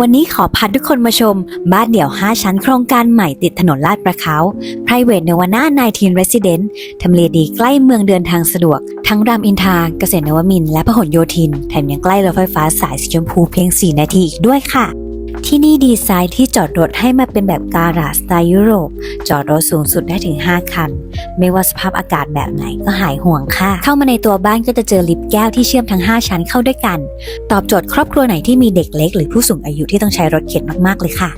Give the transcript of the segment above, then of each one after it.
วันนี้ขอพาทุกคนมาชม บ้านเดี่ยว 5 ชั้นโครงการใหม่ติดถนนลาดประเขา Private n a v a n a 19 Resident ทำเลดีใกล้เมืองเดินทางสะดวก ทั้งรามอินทราเกษตรนวมิน และพหลโยธิน แถมยังใกล้รถไฟฟ้าสายสีชมพูเพียง 4 นาทีอีกด้วยค่ะ ที่นี่ดีไซน์ที่จอดรถให้มาเป็นแบบการาสไตล์ยุโรป จอดรถสูงสุดได้ถึง 5 คัน ไม่ว่าสภาพอากาศแบบไหนก็หายห่วงค่ะ เข้ามาในตัวบ้านก็จะเจอลิฟต์แก้วที่เชื่อมทั้ง 5 ชั้นเข้าด้วยกัน ตอบโจทย์ครอบครัวไหนที่มีเด็กเล็ก หรือผู้สูงอายุที่ต้องใช้รถเข็นมากๆเลยค่ะ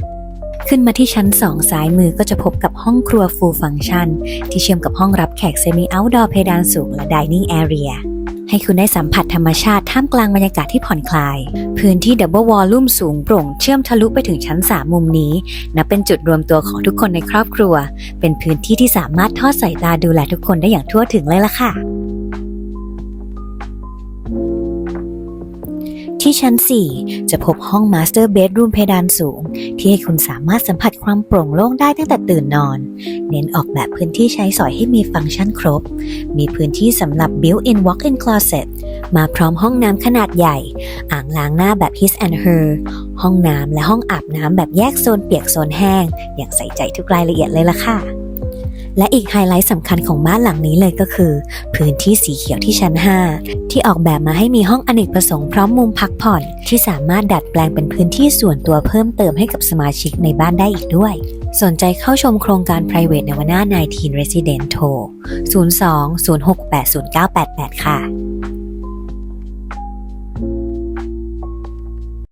ขึ้นมาที่ชั้น 2 ซ้ายมือก็จะพบกับห้องครัว full function ที่เชื่อมกับห้องรับแขก semi outdoor เพดานสูงและ dining area ให้คุณได้สัมผัสธรรมชาติท่ามกลางบรรยากาศที่ผ่อนคลาย พื้นที่ดับเบิลวอลลุ่มสูงโปร่งเชื่อมทะลุไปถึงชั้น 3 มุมนี้ นับเป็นจุดรวมตัวของทุกคนในครอบครัว เป็นพื้นที่ที่สามารถทอดสายตาดูแลทุกคนได้อย่างทั่วถึงเลยล่ะค่ะ ที่ชั้น 4 จะพบห้อง Master Bedroom เพดานสูง ที่ให้คุณสามารถสัมผัสความโปร่งโล่งได้ตั้งแต่ตื่นนอน เน้นออกแบบพื้นที่ใช้สอยให้มีฟังก์ชันครบ มีพื้นที่สำหรับ Built-in Walk-in Closet มาพร้อมห้องน้ำขนาดใหญ่ อ่างล้างหน้าแบบ His and Her ห้องน้ำและห้องอาบน้ำแบบแยกโซนเปียกโซนแห้ง อย่างใส่ใจทุกรายละเอียดเลยล่ะค่ะ และอีกไฮไลท์สำคัญของบ้านหลังนี้เลยก็คือ พื้นที่สีเขียวที่ชั้น 5 ที่ออกแบบมาให้มีห้องอเนกประสงค์พร้อมมุมพักผ่อน ที่สามารถดัดแปลงเป็นพื้นที่ส่วนตัวเพิ่มเติมให้กับสมาชิกในบ้านได้อีกด้วย สนใจเข้าชมโครงการ private n a v a n a 19 resident โทร 02 068 0988 ค่ะ